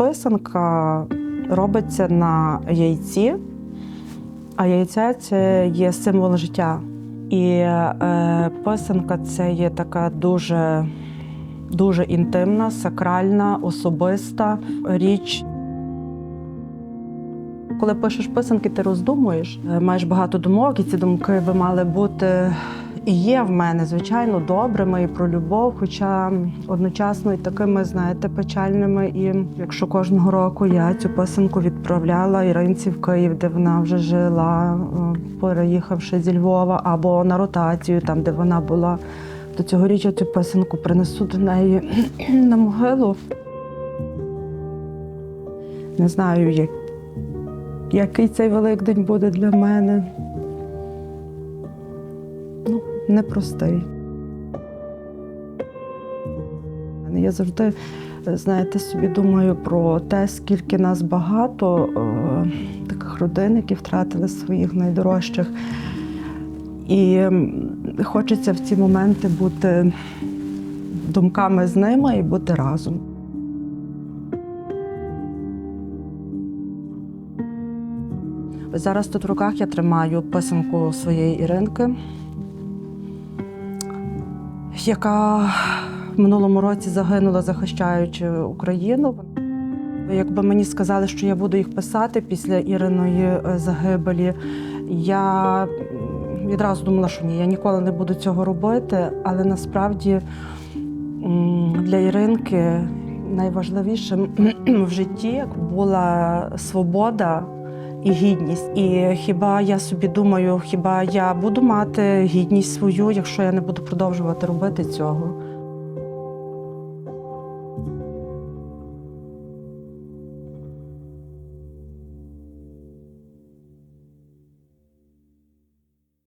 Писанка робиться на яйці, а яйця це є символ життя. І е, писанка це є така дуже, дуже інтимна, сакральна, особиста річ. Коли пишеш писанки, ти роздумуєш, е, маєш багато думок, і ці думки би мали бути і є в мене, звичайно, добрими і про любов, хоча одночасно і такими, знаєте, печальними. І якщо кожного року я цю писанку відправляла Іринці в Київ, де вона вже жила, е, переїхавши зі Львова, або на ротацію, там, де вона була, то цьогоріч я цю писанку принесу до неї на могилу. Не знаю, як, який цей Великдень буде для мене. Ну, непростий. Я завжди, знаєте, собі думаю про те, скільки нас багато е, таких родин, які втратили своїх найдорожчих. І хочеться в ці моменти бути думками з ними і бути разом. Зараз тут в руках я тримаю писанку своєї Іринки, яка в минулому році загинула, захищаючи Україну. Якби мені сказали, що я буду їх писати після Іриної е, загибелі, я відразу думала, що ні, я ніколи не буду цього робити. Але насправді для Іринки найважливішим в житті була свобода і гідність. І хіба я собі думаю, хіба я буду мати гідність свою, якщо я не буду продовжувати робити цього?